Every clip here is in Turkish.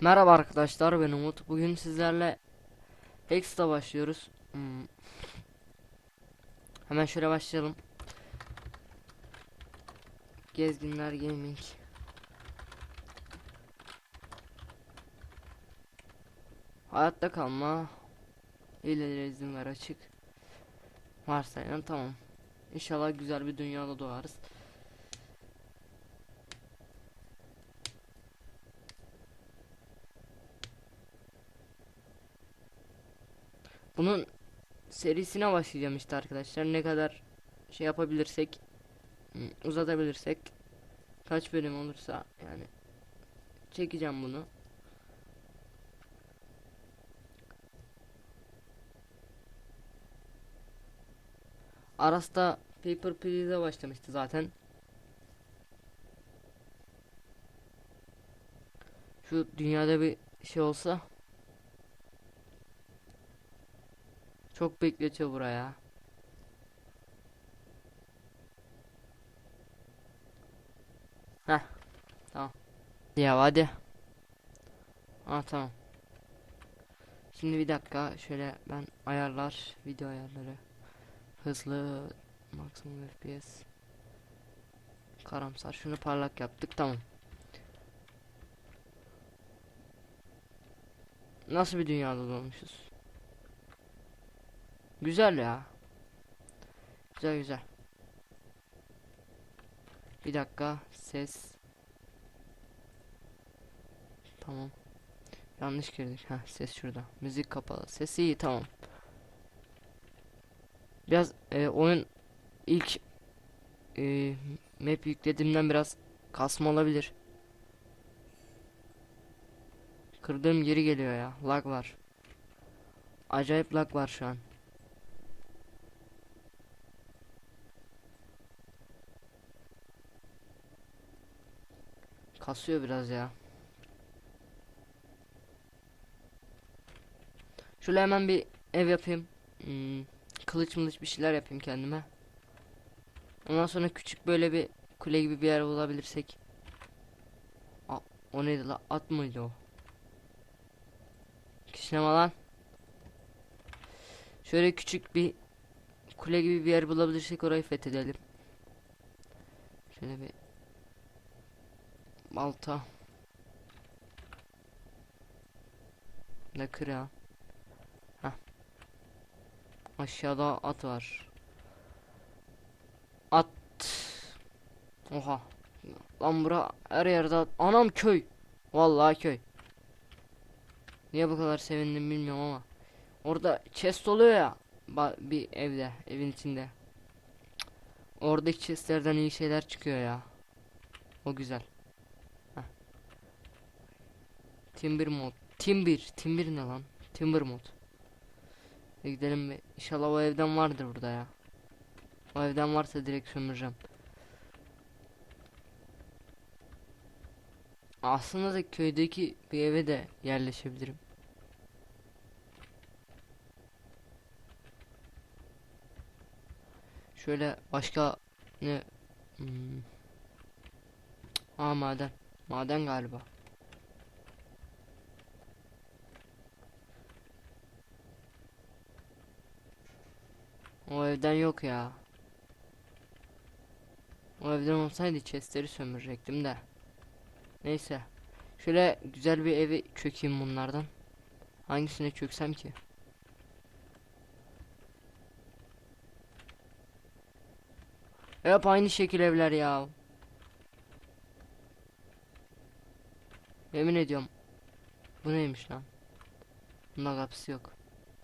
Merhaba arkadaşlar ben Umut. Bugün sizlerle Hex'ta başlıyoruz. Hmm. Hemen şöyle başlayalım. Gezginler Gaming. Hayatta kalma. İleri izin ver açık. Varsayılan tamam. İnşallah güzel bir dünyada doğarız. Bunun serisine başlayacağım işte arkadaşlar. Ne kadar şey yapabilirsek uzatabilirsek kaç bölüm olursa yani çekeceğim bunu. Aras'ta Paper Please'e başlamıştı zaten. Şu dünyada bir şey olsa Çok bekletiyor buraya. Heh. Tamam. Ya hadi. Ha tamam. Şimdi bir dakika şöyle ben ayarlar video ayarları hızlı maksimum FPS karamsar şunu parlak yaptık tamam. Nasıl bir dünyada doğmuşuz? Güzel ya. Güzel güzel. Bir dakika ses. Tamam. Yanlış girdik. Ha ses şurada. Müzik kapalı. Sesi iyi tamam. Biraz e, oyun ilk e, map yüklediğimden biraz kasma olabilir. Kırdığım geri geliyor ya. Lag var. Acayip lag var şu an. Kasıyor biraz ya. Şöyle hemen bir ev yapayım. Hmm, kılıç mılıç bir şeyler yapayım kendime. Ondan sonra küçük böyle bir kule gibi bir yer bulabilirsek. Aa, o neydi la? At mıydı o? Kişneme lan. Şöyle küçük bir kule gibi bir yer bulabilirsek orayı fethedelim. Şöyle bir balta. Ne kır ya. Heh. Aşağıda at var. At. Oha. Lan bura her yerde at. Anam köy. Vallahi köy. Niye bu kadar sevindim bilmiyorum ama. Orada chest oluyor ya. Bir evde, evin içinde. Oradaki chestlerden iyi şeyler çıkıyor ya. O güzel. Timber mod. Timber. Timber ne lan? Timber mod. E gidelim bir. İnşallah o evden vardır burada ya. O evden varsa direkt sömüreceğim. Aslında da köydeki bir eve de yerleşebilirim. Şöyle başka ne hmm. Aa maden. Maden galiba. O evden yok ya. O evden olsaydı chestleri sömürecektim de. Neyse. Şöyle güzel bir evi çökeyim bunlardan. Hangisine çöksem ki? Hep aynı şekil evler ya. Yemin ediyorum. Bu neymiş lan? Bunda kapısı yok.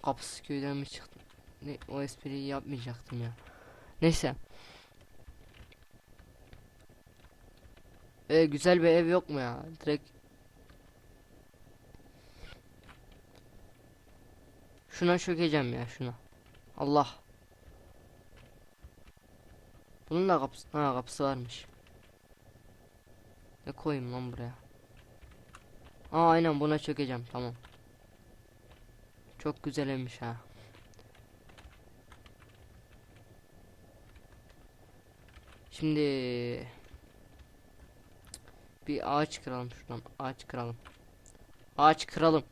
Kapısı köyden mi çıktı? Ne, o espriyi yapmayacaktım ya. Neyse. Ee, güzel bir ev yok mu ya? Direkt Şuna çökeceğim ya şuna. Allah. Bunun da kapısı, ha kapısı varmış. Ne koyayım lan buraya? Aa aynen buna çökeceğim tamam. Çok güzel evmiş ha. Şimdi bir ağaç kıralım şuradan ağaç kıralım. Ağaç kıralım.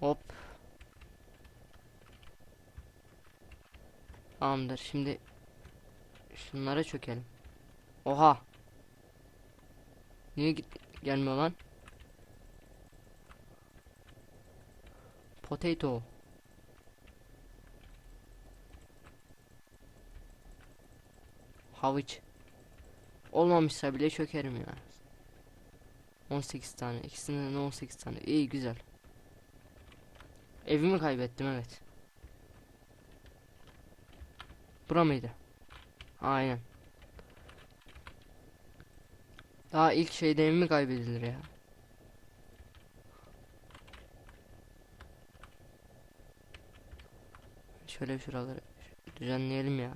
Hop. Tamamdır. Şimdi şunlara çökelim. Oha. Niye git gelmiyor lan? Potato. Havuç. Olmamışsa bile çökerim ya. 18 tane. İkisinden de 18 tane. İyi güzel. Evimi kaybettim evet. Bura mıydı? Aynen. Daha ilk şeyde evimi kaybedilir ya. Şöyle şuraları düzenleyelim ya.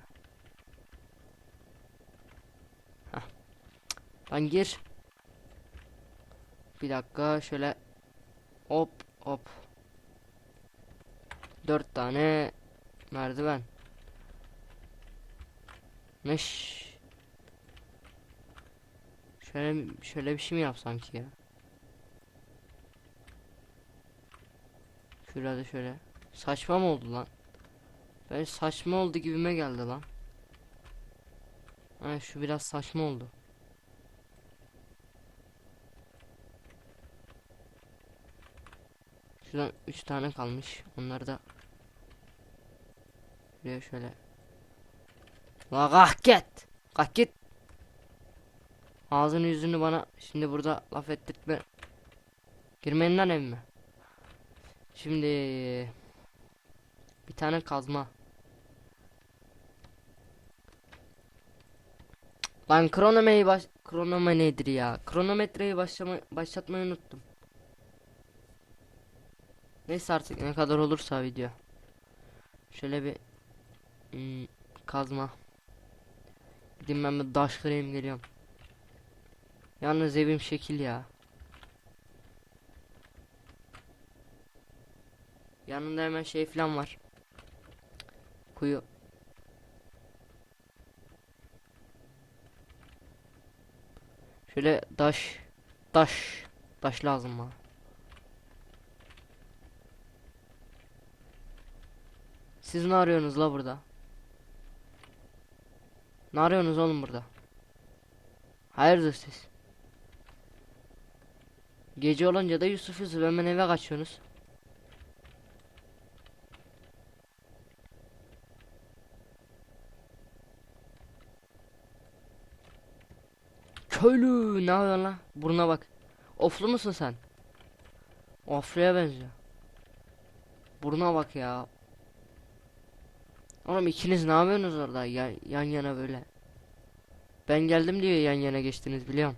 Lan gir. Bir dakika şöyle hop hop. Dört tane merdiven. Meş. Şöyle şöyle bir şey mi yapsam ki ya? Şurada şöyle. Saçma mı oldu lan? Ben saçma oldu gibime geldi lan. Ha şu biraz saçma oldu. Şuradan 3 tane kalmış. Onları da şuraya şöyle. La kalk git. Kalk git. Ağzını yüzünü bana şimdi burada laf ettirtme. Girmeyin lan evime. Şimdi bir tane kazma. Lan kronometreyi baş kronome nedir ya? Kronometreyi başlama başlatmayı unuttum. Neyse artık ne kadar olursa video. Şöyle bir hmm, kazma. Gideyim ben bir daş kırayım geliyorum. Yalnız evim şekil ya. Yanında hemen şey falan var. Kuyu. Şöyle taş taş taş lazım bana. Siz ne arıyorsunuz la burada? Ne arıyorsunuz oğlum burada? Hayırdır siz? Gece olunca da Yusuf Yusuf hemen eve kaçıyorsunuz. Köylü ne yapıyorsun lan? Buruna bak. Oflu musun sen? Ofluya benziyor. Buruna bak ya. Oğlum ikiniz ne yapıyorsunuz orada yan, yan yana böyle? Ben geldim diye yan yana geçtiniz biliyorum.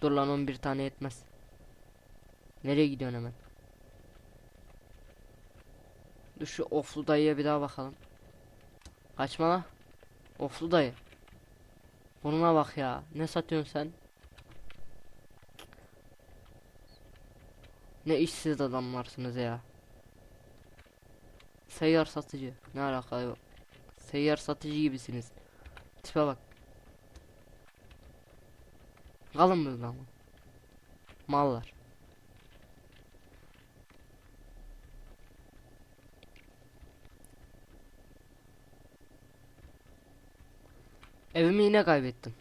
Dur lan 11 tane yetmez. Nereye gidiyorsun hemen? Dur şu oflu dayıya bir daha bakalım. Kaçma la. Oflu dayı. Burnuna bak ya. Ne satıyorsun sen? Ne işsiz adamlarsınız ya. Seyyar satıcı. Ne alaka yok. Seyyar satıcı gibisiniz. Tipe bak. Kalın mı lan? Mallar. Evimi yine kaybettim.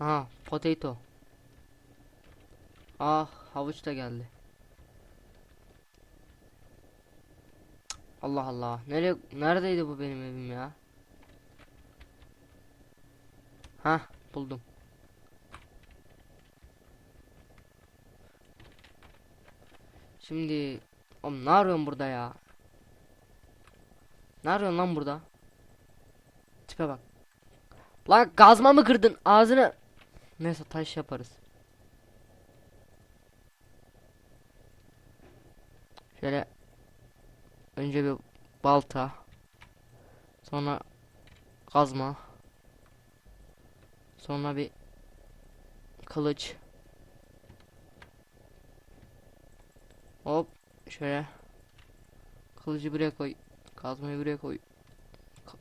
Aha, potato. Ah, havuç da geldi. Allah Allah. Nereye neredeydi bu benim evim ya? Ha, buldum. Şimdi oğlum ne arıyorsun burada ya? Ne arıyorsun lan burada? Tipe bak. Lan gazma mı kırdın? Ağzını Neyse taş yaparız. Şöyle önce bir balta sonra kazma sonra bir kılıç Hop şöyle. Kılıcı buraya koy. Kazmayı buraya koy. Ka-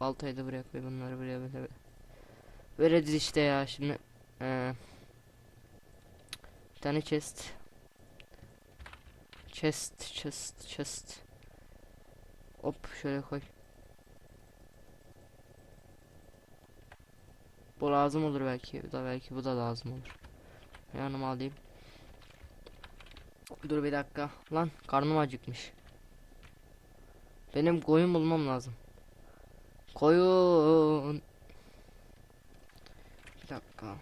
Baltayı da buraya koy. Bunları buraya böyle böyle. Böyle işte ya şimdi. Ee, bir tane chest. Chest, chest, chest. Hop şöyle koy. Bu lazım olur belki. Bu da belki bu da lazım olur. Yanıma alayım. Dur bir dakika. Lan karnım acıkmış. Benim koyun bulmam lazım. Koyun. Bir dakika.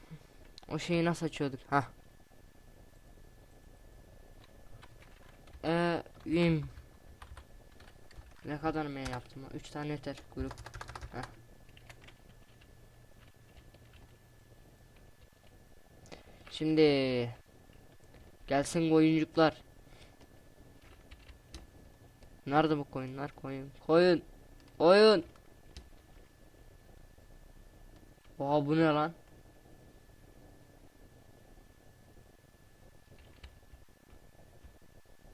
O şeyi nasıl açıyorduk? Ha. Ee, yim. Ne kadar mı yaptım? 3 tane yeter grup. Heh. Şimdi gelsin koyuncuklar. Nerede bu koyunlar? Koyun. Koyun. Koyun. Oha bu ne lan?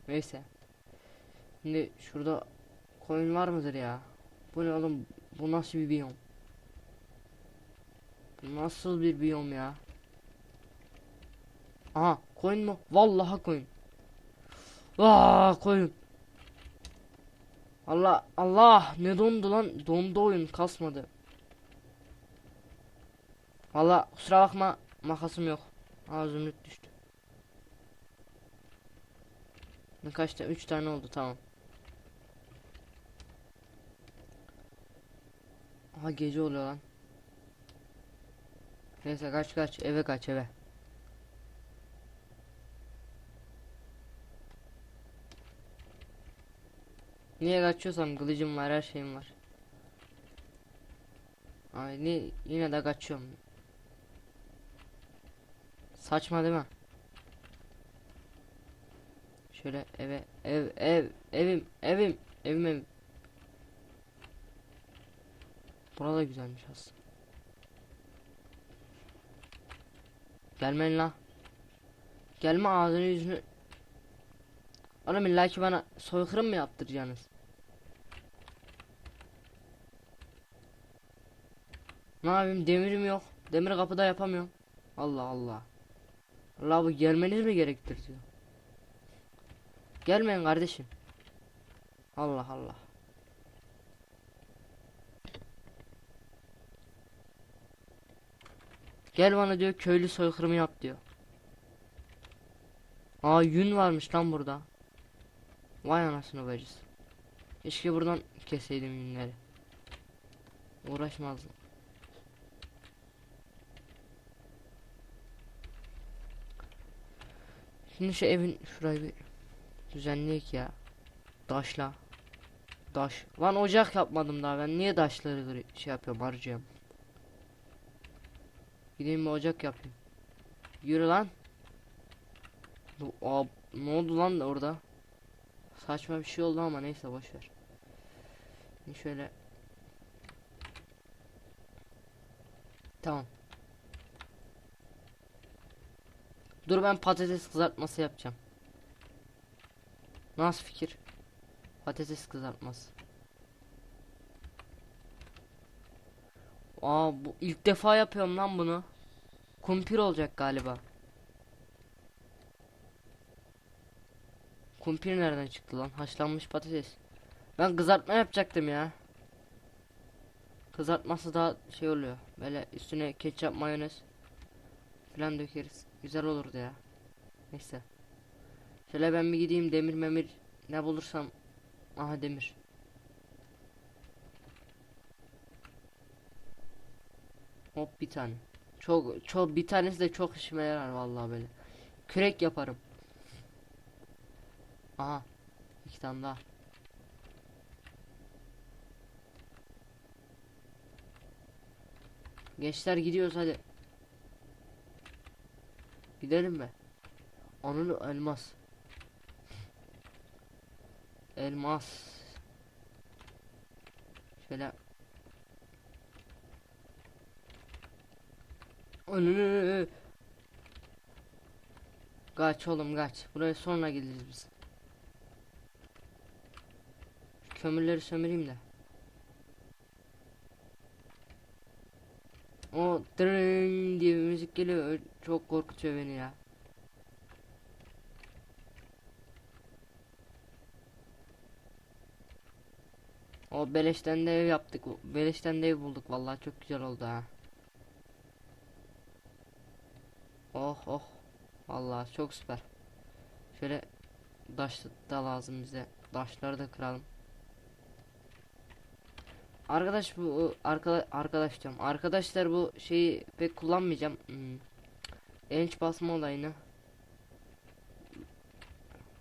Neyse. Şimdi şurada koyun var mıdır ya? Bu ne oğlum? Bu nasıl bir biyom? Bu nasıl bir biyom ya? Aha koyun mu? Vallahi koyun. Aa koyun. Allah Allah ne dondu lan? Dondu oyun kasmadı. Valla kusura bakma makasım yok. Zümrüt düştü. Ne kaç tane? 3 tane oldu tamam. Aha gece oluyor lan. Neyse kaç kaç eve kaç eve. Niye kaçıyorsam kılıcım var her şeyim var. Ay ne yine de kaçıyorum. Saçma değil mi? Şöyle eve ev ev evim evim evim evim. Burada güzelmiş aslında. Gelmeyin la. Gelme ağzını yüzünü. Oğlum illa ki bana soykırım mı yaptıracaksınız? Ne yapayım demirim yok. Demir kapıda yapamıyorum. Allah Allah. Allah bu gelmeniz mi gerektir diyor. Gelmeyin kardeşim. Allah Allah. Gel bana diyor köylü soykırımı yap diyor. Aa yün varmış lan burada. Vay anasını bacısı. Keşke buradan keseydim yünleri. Uğraşmazdım. Şimdi şu evin şurayı bir düzenleyek ya. Daşla. Daş. Lan ocak yapmadım daha ben. Niye daşları gri- şey yapıyorum harcıyorum. Gideyim bir ocak yapayım. Yürü lan. Bu, aa, ne oldu lan da orada? Saçma bir şey oldu ama neyse boş ver. Şimdi şöyle. Tamam. Dur ben patates kızartması yapacağım. Nasıl fikir? Patates kızartması. Aa bu ilk defa yapıyorum lan bunu. Kumpir olacak galiba. Kumpir nereden çıktı lan? Haşlanmış patates. Ben kızartma yapacaktım ya. Kızartması daha şey oluyor. Böyle üstüne ketçap, mayonez falan dökeriz. Güzel olurdu ya. Neyse. Şöyle ben bir gideyim demir memir ne bulursam. Aha demir. Hop bir tane. Çok çok bir tanesi de çok işime yarar vallahi böyle. Kürek yaparım. Aha. iki tane daha. Gençler gidiyoruz hadi. Gidelim mi? Onun elmas. Elmas. Şöyle. Önünü. Kaç oğlum kaç. Buraya sonra geliriz biz. Şu kömürleri sömüreyim de. O dırın diye bir müzik geliyor. Çok korkutuyor beni ya. O beleşten de ev yaptık. Beleşten de ev bulduk. Vallahi çok güzel oldu ha. Oh oh. Vallahi çok süper. Şöyle taş da lazım bize. Taşları da kıralım. Arkadaş bu arkadaş arkadaş diyorum. Arkadaşlar bu şeyi pek kullanmayacağım. Hmm. Enç basma olayını.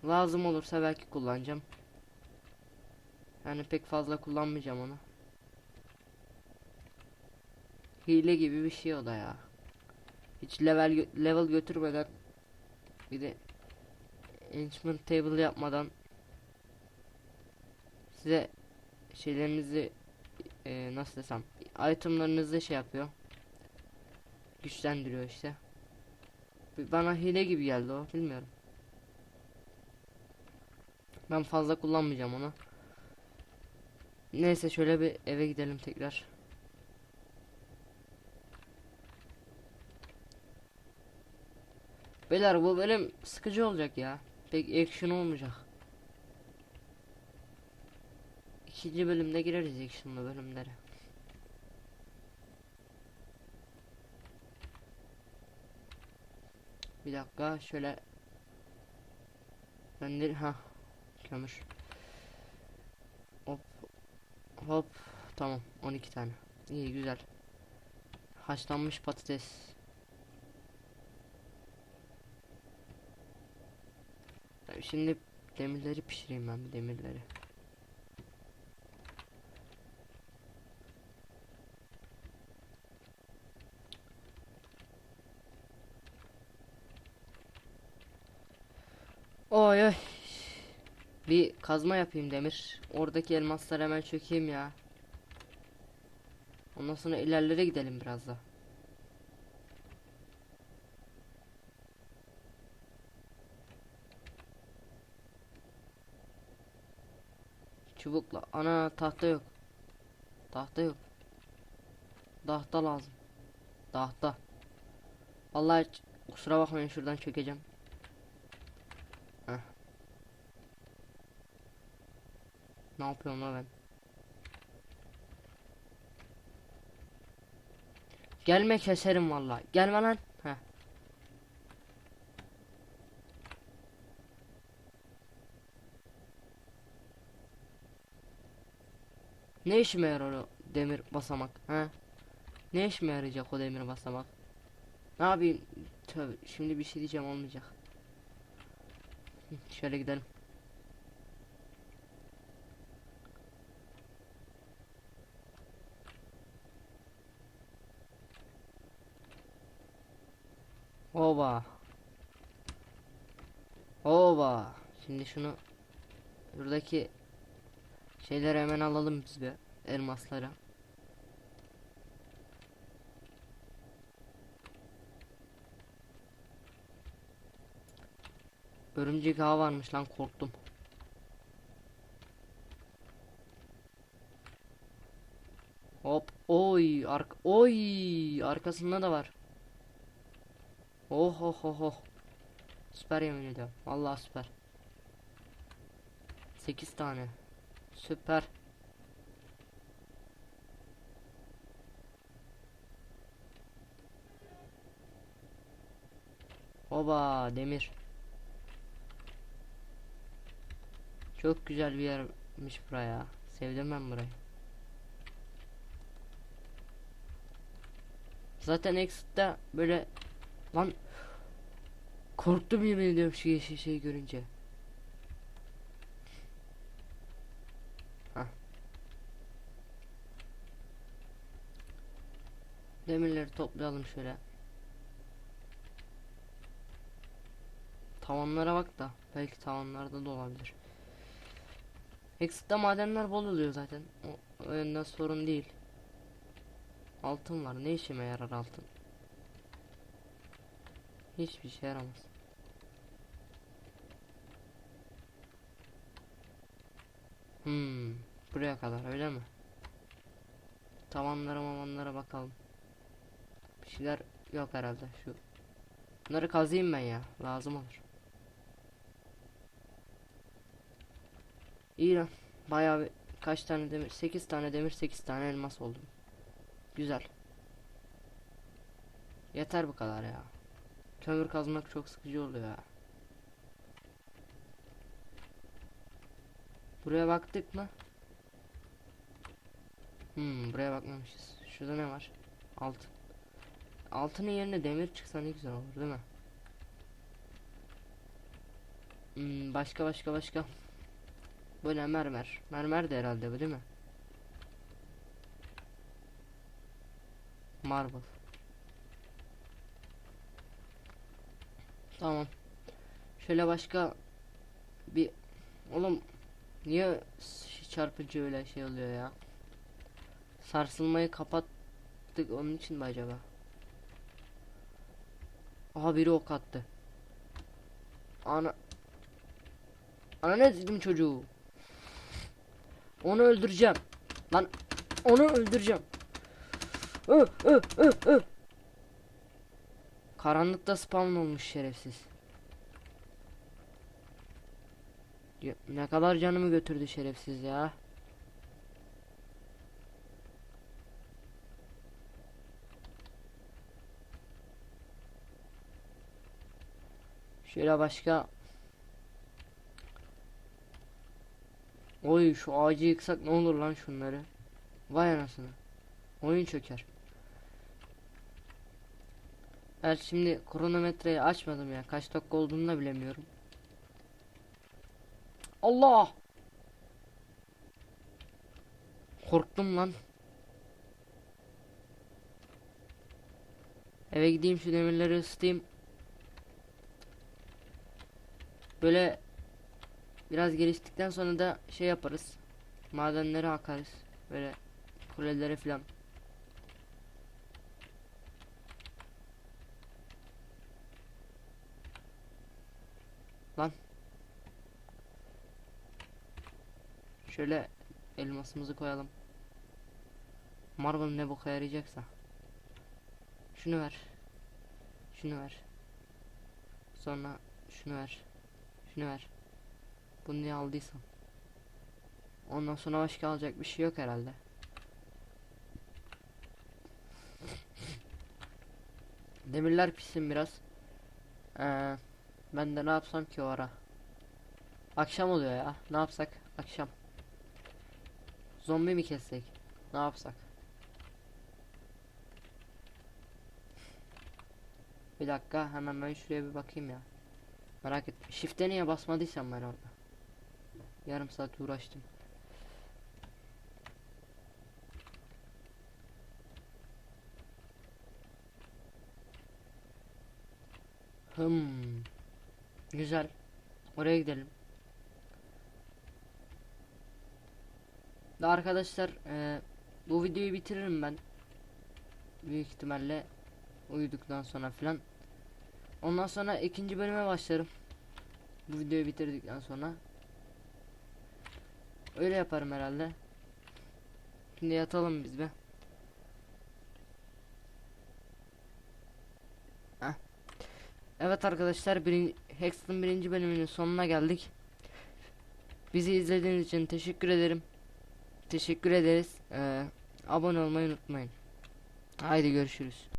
Lazım olursa belki kullanacağım. Yani pek fazla kullanmayacağım onu. Hile gibi bir şey o da ya. Hiç level level götürmeden bir de enchantment table yapmadan size şeylerinizi e, nasıl desem itemlarınızı şey yapıyor. Güçlendiriyor işte. Bana hile gibi geldi o bilmiyorum. Ben fazla kullanmayacağım onu. Neyse şöyle bir eve gidelim tekrar. Beyler bu bölüm sıkıcı olacak ya. Pek action olmayacak. İkinci bölümde gireriz action'lı bölümlere. Bir dakika şöyle ben de ha kömür. Hop hop tamam 12 tane. İyi güzel. Haşlanmış patates. Şimdi demirleri pişireyim ben demirleri. Oy oy. Bir kazma yapayım demir. Oradaki elmaslar hemen çökeyim ya. Ondan sonra ilerlere gidelim biraz da. Çubukla. Ana tahta yok. Tahta yok. Tahta lazım. Tahta. Vallahi kusura bakmayın şuradan çökeceğim. Heh. Ne yapıyorum lan ben? Gelme keserim vallahi. Gelme lan. Heh. Ne işime yarar o demir basamak? He? Ne işime yarayacak o demir basamak? Ne yapayım? Tövbe şimdi bir şey diyeceğim olmayacak. Şöyle gidelim. Oba. Oba. Şimdi şunu buradaki şeyleri hemen alalım biz bir elmasları. Örümcek ağı varmış lan korktum. Hop oy ark oy arkasında da var. Oh oh oh oh. Süper yemin ediyorum. Vallahi süper. 8 tane. Süper. Oba demir. Çok güzel bir yermiş buraya. Sevdim ben burayı. Zaten Exit'te böyle lan korktum yemin ediyorum şu yeşil şeyi görünce. Demirleri toplayalım şöyle. Tavanlara bak da belki tavanlarda da olabilir. Exit'te madenler bol oluyor zaten. O, o yönden sorun değil. Altın var. Ne işime yarar altın? Hiçbir şey yaramaz. Hmm. Buraya kadar öyle mi? Tavanlara mamanlara bakalım. Bir şeyler yok herhalde şu. Bunları kazıyım ben ya. Lazım olur. İyi lan. Bayağı bir kaç tane demir? 8 tane demir, 8 tane elmas oldu. Güzel. Yeter bu kadar ya. Kömür kazmak çok sıkıcı oluyor ya. Buraya baktık mı? Hmm, buraya bakmamışız. Şurada ne var? Altın. Altının yerine demir çıksa ne güzel olur değil mi? Hmm, başka başka başka. Bu ne mermer? Mermer de herhalde bu değil mi? Marble. Tamam. Şöyle başka bir oğlum niye çarpıcı öyle şey oluyor ya? Sarsılmayı kapattık onun için mi acaba? Aha biri ok attı. Ana Ana ne dedim çocuğu? Onu öldüreceğim. Lan onu öldüreceğim. Ö, ö, ö, ö. Karanlıkta spawn olmuş şerefsiz. Ne kadar canımı götürdü şerefsiz ya. Şöyle başka Oy şu ağacı yıksak ne olur lan şunları. Vay anasını. Oyun çöker. Evet şimdi kronometreyi açmadım ya. Kaç dakika olduğunu da bilemiyorum. Allah! Korktum lan. Eve gideyim şu demirleri ısıtayım. Böyle biraz geliştikten sonra da şey yaparız. Madenlere akarız. Böyle kulelere filan. Lan. Şöyle elmasımızı koyalım. Marble ne boka yarayacaksa. Şunu ver. Şunu ver. Sonra şunu ver. Şunu ver. Bunu niye aldıysam. Ondan sonra başka alacak bir şey yok herhalde. Demirler pisin biraz. Ee, ben de ne yapsam ki o ara? Akşam oluyor ya. Ne yapsak? Akşam. Zombi mi kessek? Ne yapsak? Bir dakika hemen ben şuraya bir bakayım ya. Merak ettim. Shift'e niye basmadıysam ben orada. Yarım saat uğraştım. Hmm. Güzel. Oraya gidelim. Da arkadaşlar eee, bu videoyu bitiririm ben. Büyük ihtimalle uyuduktan sonra filan. Ondan sonra ikinci bölüme başlarım. Bu videoyu bitirdikten sonra. Öyle yaparım herhalde. Şimdi yatalım biz be. Heh. Evet arkadaşlar birin, Hext'ın birinci bölümünün sonuna geldik. Bizi izlediğiniz için teşekkür ederim. Teşekkür ederiz. Ee, abone olmayı unutmayın. Haydi görüşürüz.